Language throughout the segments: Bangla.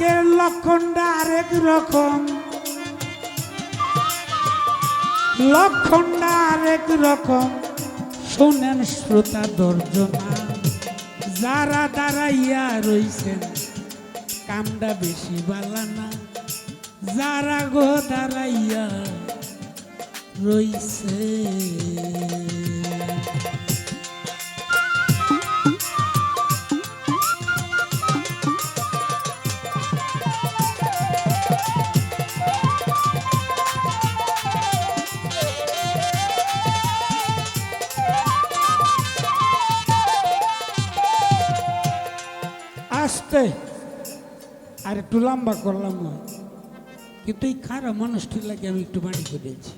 আজকের লক্ষণটা আরেক রকম। লক্ষণটা আরেক রকম। শোনেন শ্রোতা দর্জনা, যারা দাঁড়াইয়া রইছেন, কামটা বেশি বালা না। যারা গো দাঁড়াইয়া রইছে। একটু লম্বা করলাম না। কিন্তু এই খারাপ মানুষটির লাগে আমি একটু বাড়ি করেছি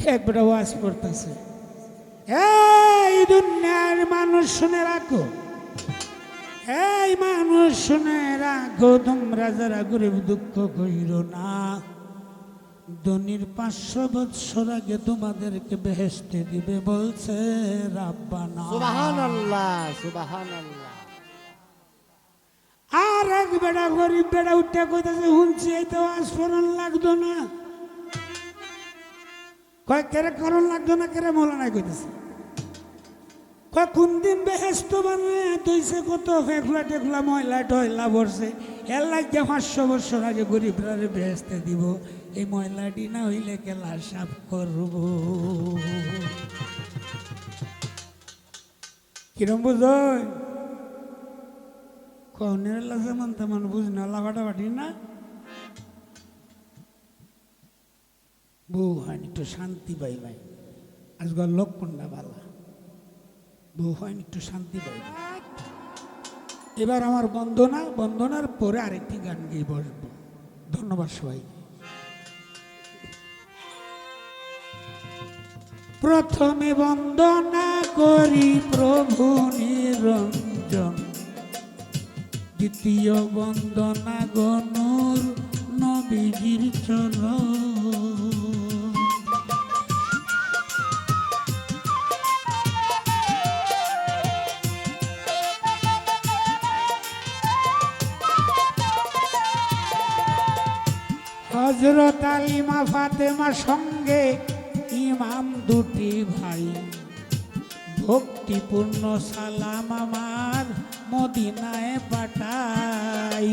একবার ওয়াজ করতেছে। এই দুনিয়ার মানুষ শুনে রাখো। এই মানুষ শুনে রাখো, তোমরা যারা গরিব দুঃখ কইর না। ধনির পাঁচশো বৎসর আগে তোমাদেরকে বেহেস্তে দিবে বলছে রাব্বানা। সুবাহান আল্লাহ সুবাহান আল্লাহ আর এক বেড়া গরিব বেড়া উঠে কইতাছে শুনছি এই তো আস্ফরণ লাগতো না। কয়, কেরে করণ লাগতো না, কেরে মৌলানায় কইতেছে? কয়, কোন দিন বেহেস্ত মানে তৈছে কত ফেকুলা টেকুলা, ময়লা টয়লা ভরছে। এর লাগে পাঁচশো বছর আগে গরিবরা বেহেস্তে দিব। এই ময়লাটি না হইলে কেলা সাফ করব? কিরম বুঝয় কনের লাগে মান তেমন বুঝ না লাগাটা বাটি না। বউ একটু শান্তি পাই ভাই। আজকাল লক্ষণটা ভালো বউ একটু শান্তি পাই এবার আমার বন্দনা, বন্দনার পরে আরেকটি গান গিয়ে বসবো। ধন্যবাদ সবাই প্রথমে বন্দনা করি প্রভু নিরঞ্জন। দ্বিতীয় বন্দনা গনুর নবীজির চরণ। হজরত আলিমা ফাতেমা সঙ্গে ইমাম দুটি ভাই। ভক্তিপূর্ণ সালাম আমার। মদিনায় পাঠাই।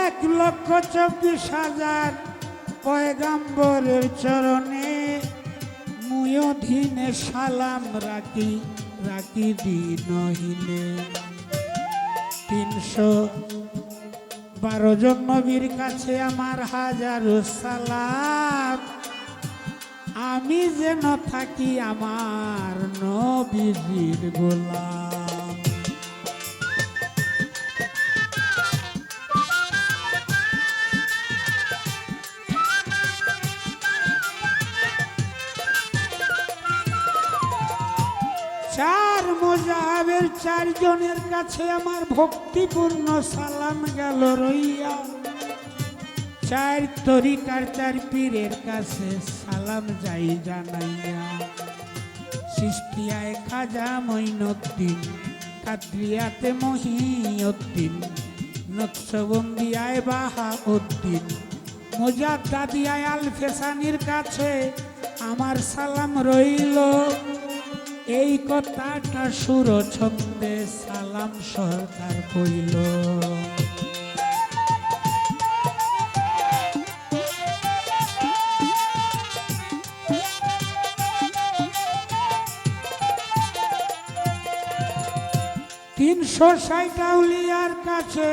এক লক্ষ চব্বিশ হাজার পয়গাম্বরের চরণে মুয়ধীনে সালাম রাখি রাখি দিনহীনে তিনশো বারো জন নবীর কাছে আমার হাজার সালাম। আমি যেন থাকি আমার নবীজির গোলাম। চার মোজাবের চারজনের কাছে আমার ভক্তিপূর্ণ সালাম গেল রইয়া। চার তরিকার চার পীরের কাছে সালাম যাই জানাইয়া। সৃষ্টিয়ায় খাজা মইনুদ্দিন কাদ্রিয়াতে মহিউদ্দিন, নকশবন্দিয়ায় বাহা উদ্দিন মোজাদ্দাদিয়ায় আল ফেসানির কাছে আমার সালাম রইল। এই কথাটা সুর ছন্দে সালাম সরকার কইল। তিনশো ষাট আউলিয়ার কাছে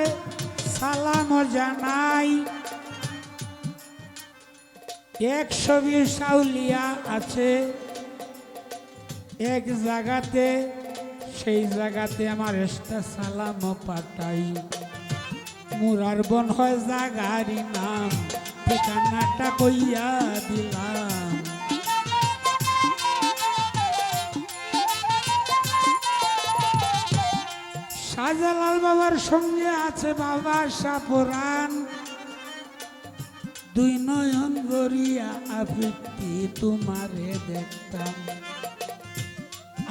সালাম জানাই। একশো বিশ আউলিয়া আছে। এক জায়গাতে, সেই জায়গাতে আমার এসটা সালাম পাঠাই। মুরার বন হয় জাগারি নাম, ঠিকানাটা কইয়া দিলাম। শাহজালাল বাবার সঙ্গে আছে বাবা সাপুরান। দুই নয়ন গরিয়া আবৃত্তি তোমারে দেখতাম।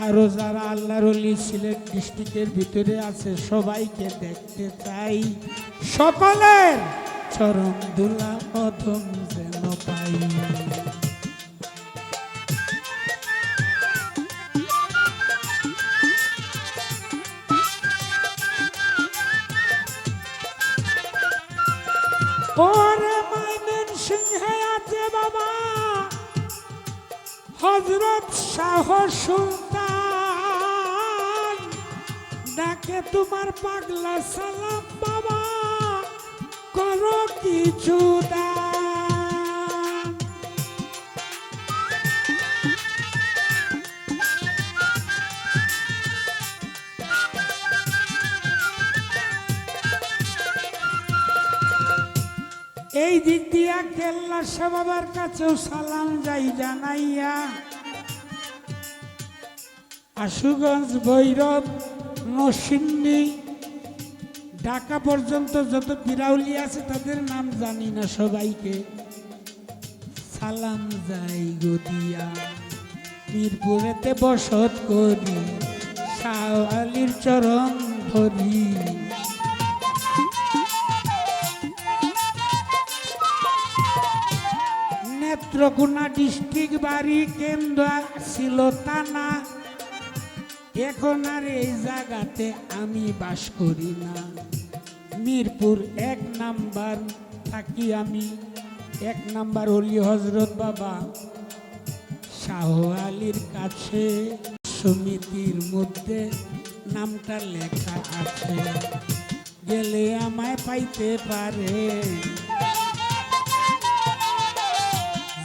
আরও যারা আল্লাহর অলি সিলেট ডিস্ট্রিক্টের ভিতরে আছে, সবাইকে দেখতে চাই। সকলের চরণ দুলা অধম যেন পাই। আছে বাবা। হজরত শাহ ডাকে তোমার পাগলা সালাম বাবা, করো কিছু এই দিক দিয়া কেল্লা বাবার কাছেও সালাম যাই জানাইয়া। আশুগঞ্জ ভৈরব নরসিংদী ঢাকা পর্যন্ত যত বিরাউলি আছে, তাদের নাম জানি না সবাইকে। সালাম যাই গদিয়া মিরপুরেতে বসত করি শাহ আলীর চরণ ধরি। নেত্রকোনা ডিস্ট্রিক্ট বাড়ি কেন্দ্র ছিল টানা এখন আর এই জায়গাতে আমি বাস করি না। মিরপুর এক নাম্বার থাকি আমি। এক নাম্বার হলি হজরত বাবা। শাহ আলীর কাছে সমিতির মধ্যে নামটা লেখা আছে। গেলে আমায় পাইতে পারে।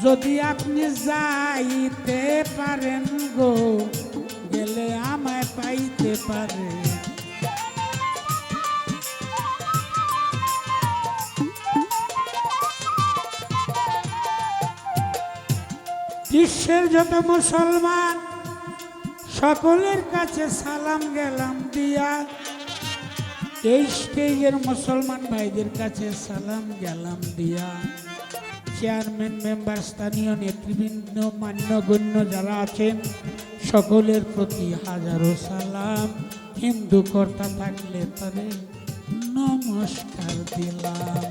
যদি আপনি যাইতে পারেন গো গেলে আমায় পাইতে পারে। বিশ্বের যত মুসলমান, সকলের কাছে সালাম গেলাম দিয়া। এই স্টেজের মুসলমান ভাইদের কাছে সালাম গেলাম দিয়া। চেয়ারম্যান মেম্বার স্থানীয় নেতৃবৃন্দ মান্যগণ্য যারা আছেন সকলের প্রতি হাজারো সালাম। হিন্দু কর্তা থাকলে তবে নমস্কার দিলাম।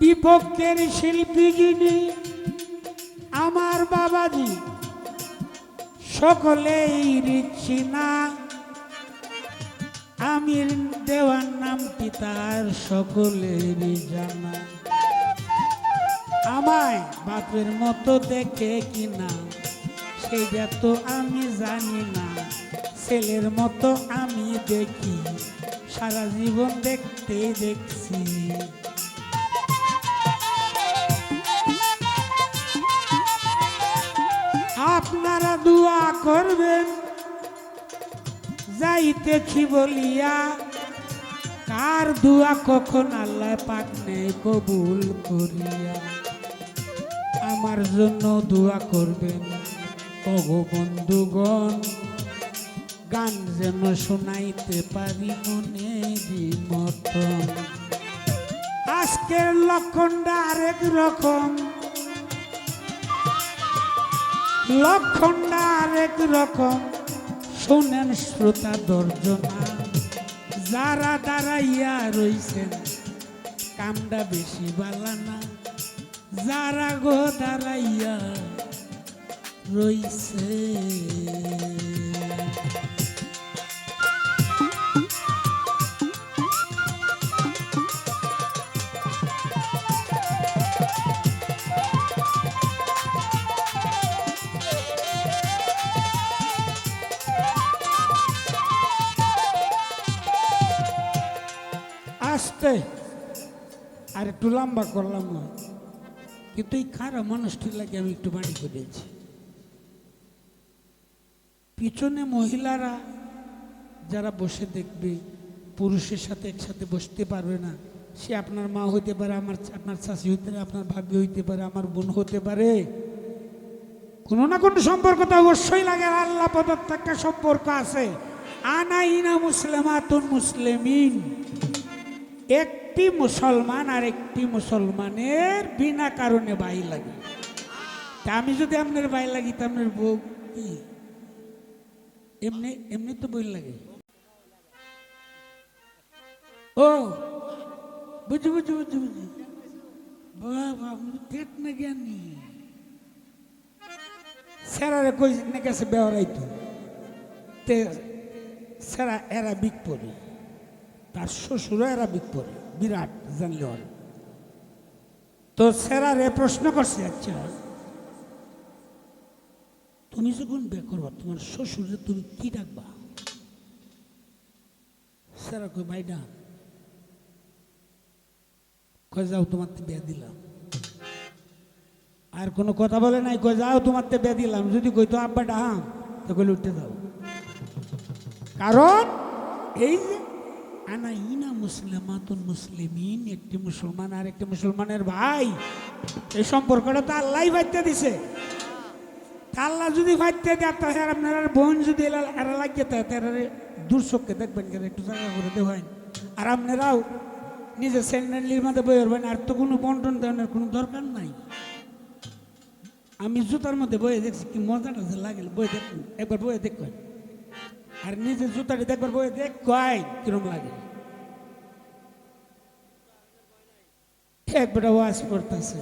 বিপক্ষের শিল্পী যিনি আমার বাবাজি, সকলেই রিচ্ছি না। আমির দেওয়ার নামটি তার সকলেরই জানা। আমায় বাপের মতো দেখে কিনা সেটা তো আমি জানি না। ছেলের মতো আমি দেখি, সারা জীবন দেখতে দেখছি। আপনারা দোয়া করবেন যাইতেছি বলিয়া, কার দুয়া কখন আল্লাহ পাক নেই কবুল করিয়া? আমার জন্য দোয়া করবেন। ওগো বন্ধুগণ, গান যেন শোনাইতে পারি মনেরই মতন আজকের লক্ষণটা আরেক রকম। লক্ষণটা আরেক রকম। শোনেন শ্রোতা দর্জনা যারা দাঁড়াইয়া রইছেন কামটা বেশি বালা না। যারা গো দাঁড়াইয়া রইছে। একটু লম্বা করলাম না। কিন্তু এই খারাপ মানুষটির লাগে আমি একটু বাড়ি করেছি। পিছনে মহিলারা যারা বসে দেখবে, পুরুষের সাথে একসাথে বসতে পারবে না। সে আপনার মা হইতে পারে, আমার আপনার শাশি হইতে পারে, আপনার ভাবি হইতে পারে, আমার বোন হতে পারে। কোনো না কোনো সম্পর্ক তো অবশ্যই লাগে আল্লাহ প্রদত্ত একটা সম্পর্ক আছে। আনা ইনা মুসলিমাতুন মুসলিমিন। একটি মুসলমান আর একটি মুসলমানের বিনা কারণে বাই লাগে। তা আমি যদি আপনার বাই লাগি, তা আপনার বউ কি? এমনি এমনি তো বই লাগে। ও, বুঝি বুঝি বুঝি বুঝি। বাবা, আপনি স্যারারে কই না গেছে তে এরা বিক পড়ে। তার শ্বশুরও এরা বিক পড়ে, বিরাট জানলে তো স্যারারে প্রশ্ন করছে আচ্ছা তুমি যখন বে করবা, তোমার শ্বশুরে তুমি কি ডাকবা? স্যারা কই ভাই ডাক। কয়, যাও তোমার তো বিয়ে দিলাম। আর কোনো কথা বলে নাই, কয়, যাও তোমার তো বিয়ে দিলাম। যদি কই তো আব্বা ডাহাম তো কইলে উঠতে যাও। কারণ এই যে আনা ইনা মুসলিমাতুন মুসলিমিন, একটি মুসলমান আর একটি মুসলমানের ভাই। এই সম্পর্কটা তো আল্লাহ ফাইতে দিছে। আল্লাহ যদি ফাইতে দেয়, তাহলে আপনার বোন যদি এরা লাগিয়ে থাকে তাহলে দূর চোখকে দেখবেন কেন? একটু জায়গা করে দেবেন আর আপনারাও নিজের স্যান্ডেলির মধ্যে বই হবেন আর তো কোনো বন্টন দেওয়ার কোনো দরকার নাই। আমি জুতার মধ্যে বয়ে দেখছি, কি মজাটা লাগে, বই দেখুন, একবার বয়ে দেখবেন। আর নিজের জুতাটি দেখবার বয়ে দেখ, কয় কিরম লাগে। ওয়াজ করতেছে।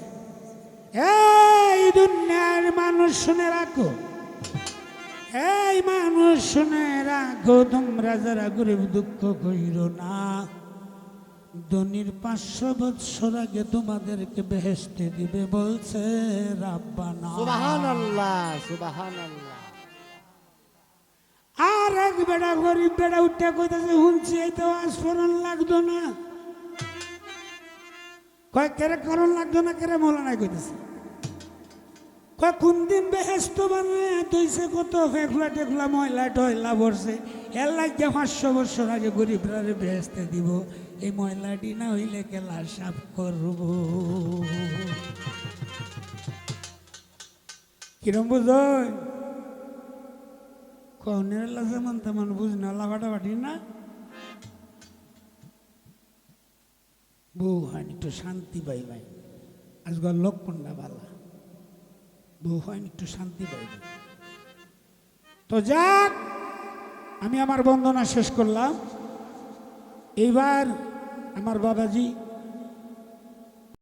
এই দুনিয়ার মানুষ শুনে রাখো। এই মানুষ শুনে রাখো, তোমরা যারা গরিব দুঃখ কইর না। ধনির পাঁচশো বৎসর আগে তোমাদেরকে বেহেস্তে দিবে বলছে রাব্বানা। সুবাহান আল্লাহ আল্লাহ আর বেড়া গরিব বেড়া উঠে কইতেছে শুনছি এই তো আস্ফরণ লাগতো না। কয়, কেরে কারণ লাগতো না, কেরে মৌলানাই কইতেছে? কয়, কোন দিন বেহেস্ত বানে তৈছে কত ফেকলা টেকলা, ময়লা টয়লা বসে এর লাগে পাঁচশো বছর আগে গরিবরা বেহেস্তে দিব। এই ময়লাটি না হইলে কেলা সাফ করব? কিরম বুঝয় কনের যেমন তেমন বুঝ না লাফাটাফাটি না। বউ হয়নি একটু শান্তি পাই ভাই। আজকাল লক্ষণটা ভালো বউ হয়নি একটু শান্তি পাই তো যাক, আমি আমার বন্দনা শেষ করলাম। এইবার আমার বাবাজি